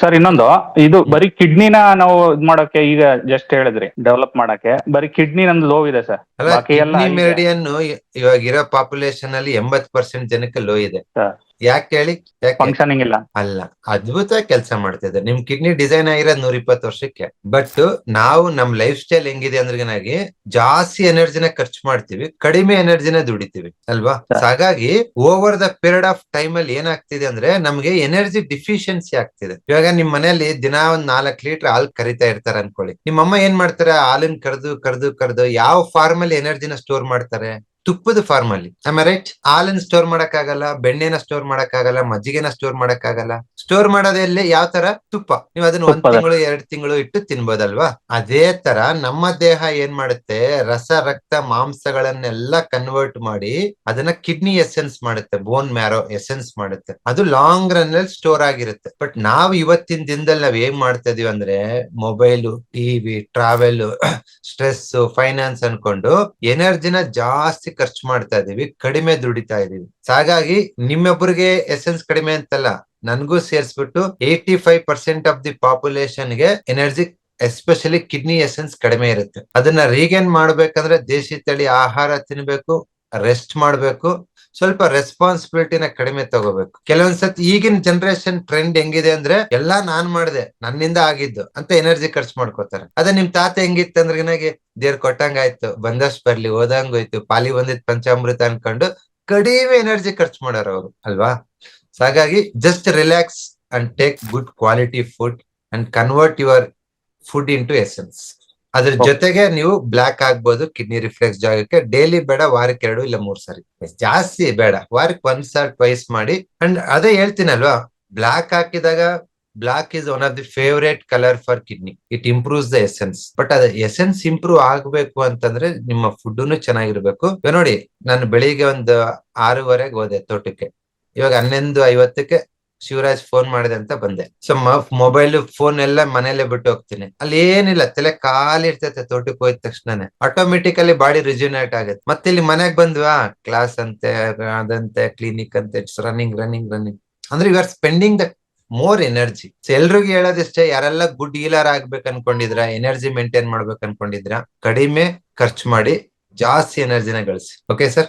Sir ಇನ್ನೊಂದು ಇದು ಬರೀ ಕಿಡ್ನಿನ ನಾವು ಇದ್ ಮಾಡಕ್ಕೆ ಈಗ ಜಸ್ಟ್ ಹೇಳಿದ್ರಿ ಡೆವಲಪ್ ಮಾಡಕ್ಕೆ. ಬರೀ ಕಿಡ್ನಿ ನಂದು ಲೋ ಇದೆ ಸರ್. ಅಲ್ಲ ಬಾಕಿ ಎಲ್ಲ ಕಿಡ್ನಿ ಇವಾಗ ಇರೋ ಪಾಪ್ಯುಲೇಷನ್ ಅಲ್ಲಿ ಎಂಬತ್ ಪರ್ಸೆಂಟ್ ಜನಕ್ಕೆ ಲೋ ಇದೆ. ಯಾಕೆ ಹೇಳಿ? ಫಂಕ್ಷನಿಂಗ್ ಇಲ್ಲ. ಅಲ್ಲ ಅದ್ಭುತ ಕೆಲಸ ಮಾಡ್ತಿದ್ರು ನಿಮ್ ಕಿಡ್ನಿ ಡಿಸೈನ್ ಆಗಿರೋದು ನೂರ ಇಪ್ಪತ್ತು ವರ್ಷಕ್ಕೆ. ಬಟ್ ನಾವು ನಮ್ ಲೈಫ್ ಸ್ಟೈಲ್ ಹೆಂಗಿದೆ ಅಂದ್ರೆ ಜಾಸ್ತಿ ಎನರ್ಜಿನ ಖರ್ಚು ಮಾಡ್ತೀವಿ ಕಡಿಮೆ ಎನರ್ಜಿನ ದುಡಿತೀವಿ ಅಲ್ವಾ? ಹಾಗಾಗಿ over the period of time ಅಲ್ಲಿ ಏನಾಗ್ತಿದೆ ಅಂದ್ರೆ ನಮ್ಗೆ ಎನರ್ಜಿ ಡಿಫಿಷಿಯನ್ಸಿ ಆಗ್ತಿದೆ. ಇವಾಗ ನಿಮ್ ಮನೆಯಲ್ಲಿ ದಿನ ಒಂದ್ ನಾಲ್ಕ್ ಲೀಟರ್ ಹಾಲ್ ಕರಿತಾ ಇರ್ತಾರೆ ಅನ್ಕೊಳ್ಳಿ. ನಿಮ್ಮಮ್ಮ ಏನ್ ಮಾಡ್ತಾರೆ? ಹಾಲನ್ ಕರೆದು ಕರೆದು ಕರೆದು ಯಾವ ಫಾರ್ಮ್ ಅಲ್ಲಿ ಎನರ್ಜಿನ ಸ್ಟೋರ್ ಮಾಡ್ತಾರೆ? ತುಪ್ಪದ ಫಾರ್ಮ್ ಅಲ್ಲಿ. ಆಮೇಲೆ ರೈಟ್ ಹಾಲನ್ನ ಸ್ಟೋರ್ ಮಾಡಕ್ಕಾಗಲ್ಲ ಬೆಣ್ಣೆನ ಸ್ಟೋರ್ ಮಾಡಕ್ಕಾಗಲ್ಲ ಮಜ್ಜಿಗೆನ ಸ್ಟೋರ್ ಮಾಡಕ್ಕಾಗಲ್ಲ. ಸ್ಟೋರ್ ಮಾಡೋದಲ್ಲಿ ಯಾವ ತರ? ತುಪ್ಪ. ನೀವು ಅದನ್ನ ಒಂದ್ ತಿಂಗಳು ಎರಡ್ ತಿಂಗಳು ಇಟ್ಟು ತಿನ್ಬೋದಲ್ವಾ? ಅದೇ ತರ ನಮ್ಮ ದೇಹ ಏನ್ ಮಾಡುತ್ತೆ? ರಸ ರಕ್ತ ಮಾಂಸಗಳನ್ನೆಲ್ಲ ಕನ್ವರ್ಟ್ ಮಾಡಿ ಅದನ್ನ ಕಿಡ್ನಿ ಎಸೆನ್ಸ್ ಮಾಡುತ್ತೆ ಬೋನ್ ಮ್ಯಾರೋ ಎಸೆನ್ಸ್ ಮಾಡುತ್ತೆ. ಅದು ಲಾಂಗ್ ರನ್ ಅಲ್ಲಿ ಸ್ಟೋರ್ ಆಗಿರುತ್ತೆ. ಬಟ್ ನಾವು ಇವತ್ತಿನ ದಿನದಲ್ಲಿ ನಾವ್ ಏನ್ ಮಾಡ್ತಾ ಇದೀವಿ ಅಂದ್ರೆ mobile TV travel stress finance ಅನ್ಕೊಂಡು ಎನರ್ಜಿನ ಜಾಸ್ತಿ ಖರ್ಚು ಮಾಡ್ತಾ ಇದೀವಿ, ಕಡಿಮೆ ದುಡಿತಾ ಇದೀವಿ. ಹಾಗಾಗಿ ನಿಮ್ಮೊಬ್ಬರಿಗೆ ಎಸೆನ್ಸ್ ಕಡಿಮೆ ಅಂತಲ್ಲ, ನನ್ಗೂ ಸೇರ್ಸ್ಬಿಟ್ಟು eighty five percent of the ಪಾಪ್ಯುಲೇಷನ್ಗೆ energy especially kidney essence ಕಡಿಮೆ ಇರುತ್ತೆ. ಅದನ್ನ ರೀಗೇನ್ ಮಾಡ್ಬೇಕಂದ್ರೆ ದೇಶಿ ತಳಿ ಆಹಾರ ತಿನ್ಬೇಕು ರೆಸ್ಟ್ ಮಾಡ್ಬೇಕು. ಸ್ವಲ್ಪ ರೆಸ್ಪಾನ್ಸಿಬಿಲಿಟಿನ ಕಡಿಮೆ ತಗೋಬೇಕು. ಕೆಲವೊಂದ್ಸತಿ ಈಗಿನ ಜನರೇಷನ್ ಟ್ರೆಂಡ್ ಹೆಂಗಿದೆ ಅಂದ್ರೆ, ಎಲ್ಲಾ ನಾನ್ ಮಾಡಿದೆ, ನನ್ನಿಂದ ಆಗಿದ್ದು ಅಂತ ಎನರ್ಜಿ ಖರ್ಚು ಮಾಡ್ಕೋತಾರೆ. ಅದೇ ನಿಮ್ ತಾತ ಹೆಂಗಿತ್ತು ಅಂದ್ರೆ ನನಗೆ ದೇವ್ರ ಕೊಟ್ಟಂಗಾಯ್ತು, ಬಂದಷ್ಟು ಬರ್ಲಿ, ಹೋದಂಗೋಯ್ತು, ಪಾಲಿ ಬಂದಿದ್ ಪಂಚಾಮೃತ ಅನ್ಕೊಂಡು ಕಡಿಮೆ ಎನರ್ಜಿ ಖರ್ಚು ಮಾಡೋರು ಅವರು, ಅಲ್ವಾ? ಹಾಗಾಗಿ just relax and take good quality food and convert your food into essence ಅದ್ರ ಜೊತೆಗೆ ನೀವು ಬ್ಲಾಕ್ ಆಗ್ಬೋದು ಕಿಡ್ನಿ ರಿಫ್ಲೆಕ್ಸ್ ಜಾಗಕ್ಕೆ ಡೈಲಿ ಬೇಡ ವಾರಕ್ಕೆ ಎರಡು ಇಲ್ಲ ಮೂರ್ ಸಾರಿ. ಜಾಸ್ತಿ ಬೇಡ. ವಾರಕ್ಕೆ ಒಂದ್ ಸಾರಿ ಟ್ವೈಸ್ ಮಾಡಿ ಅಂಡ್ ಅದೇ ಹೇಳ್ತೀನಲ್ವಾ ಬ್ಲಾಕ್ ಹಾಕಿದಾಗ black is one of the favourite colour for kidney it improves the essence but ಅದ ಎಸೆನ್ಸ್ ಇಂಪ್ರೂವ್ ಆಗ್ಬೇಕು ಅಂತಂದ್ರೆ ನಿಮ್ಮ ಫುಡ್ನು ಚೆನ್ನಾಗಿರ್ಬೇಕು. ನೋಡಿ ನಾನು ಬೆಳಿಗ್ಗೆ ಒಂದು ಆರೂವರೆಗೆ ಹೋದೆ ತೋಟಕ್ಕೆ. ಇವಾಗ ಹನ್ನೊಂದು ಐವತ್ತಕ್ಕೆ ಶಿವರಾಜ್ ಫೋನ್ ಮಾಡಿದೆ ಅಂತ ಬಂದೆ. ಸೊ ಮೊಬೈಲ್ ಫೋನ್ ಎಲ್ಲ ಮನೇಲೆ ಬಿಟ್ಟು ಹೋಗ್ತೀನಿ. ಅಲ್ಲಿ ಏನಿಲ್ಲ, ತಲೆ ಖಾಲಿ ಇರ್ತೈತೆ ತೋಟಕ್ಕೆ ಹೋಯ್ತ ತಕ್ಷಣನೇ. ಆಟೋಮೆಟಿಕಲಿ ಬಾಡಿ ರಿಜ್ಯುನೇಟ್ ಆಗುತ್ತೆ. ಮತ್ತೆ ಇಲ್ಲಿ ಮನೆಗ್ ಬಂದ್ವಾ? ಕ್ಲಾಸ್ ಅಂತೆ, ಅದಂತೆ ಕ್ಲಿನಿಕ್ ಅಂತೆ ರನ್ನಿಂಗ್ ರನ್ನಿಂಗ್ ರನ್ನಿಂಗ್ ಅಂದ್ರೆ you are spending the more energy ಎಲ್ರಿಗೂ ಹೇಳೋದಿಷ್ಟೇ, ಯಾರೆಲ್ಲ ಗುಡ್ ಹೀಲರ್ ಆಗ್ಬೇಕು ಅನ್ಕೊಂಡಿದ್ರ ಎನರ್ಜಿ ಮೇಂಟೈನ್ ಮಾಡ್ಬೇಕು ಅನ್ಕೊಂಡಿದ್ರ, ಕಡಿಮೆ ಖರ್ಚು ಮಾಡಿ ಜಾಸ್ತಿ ಎನರ್ಜಿನ ಗಳಿಸಿ. Okay sir